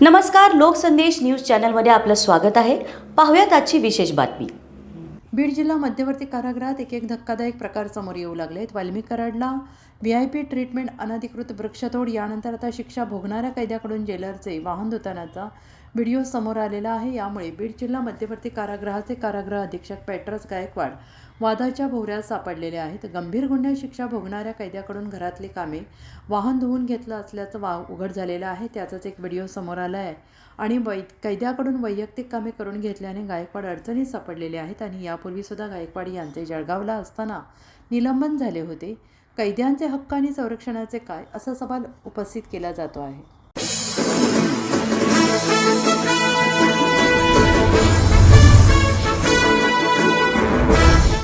नमस्कार लोकसंदेश न्यूज चॅनलमध्ये आपलं स्वागत आहे. पाहूयात आजची विशेष बातमी. बीड जिल्हा मध्यवर्ती कारागृहात एक एक धक्कादायक प्रकार समोर येऊ लागले आहेत वाल्मिक कराडला व्ही आय पी ट्रीटमेंट अनधिकृत वृक्षतोड यानंतर आता शिक्षा भोगणाऱ्या कैद्याकडून जेलरचे वाहन धुतानाचा व्हिडिओ समोर आलेला आहे. यामुळे बीड जिल्हा मध्यवर्ती कारागृहाचे कारागृह अधीक्षक पॅट्रस गायकवाड वादाच्या भोवऱ्यात सापडलेले आहेत. गंभीर गुन्ह्यात शिक्षा भोगणाऱ्या कैद्याकडून घरातली कामे वाहन धुवून घेतलं असल्याचं वा उघड झालेलं आहे. त्याचाच एक व्हिडिओ समोर आला आहे आणि वै कैद्याकडून वैयक्तिक कामे करून घेतल्याने गायकवाड अडचणीत सापडलेले आहेत आणि यापूर्वीसुद्धा गायकवाड यांचे जळगावला असताना निलंबन झाले होते. कैद्यांचे हक्क आणि संरक्षणाचे काय? असा सवाल उपस्थित केला जातो आहे.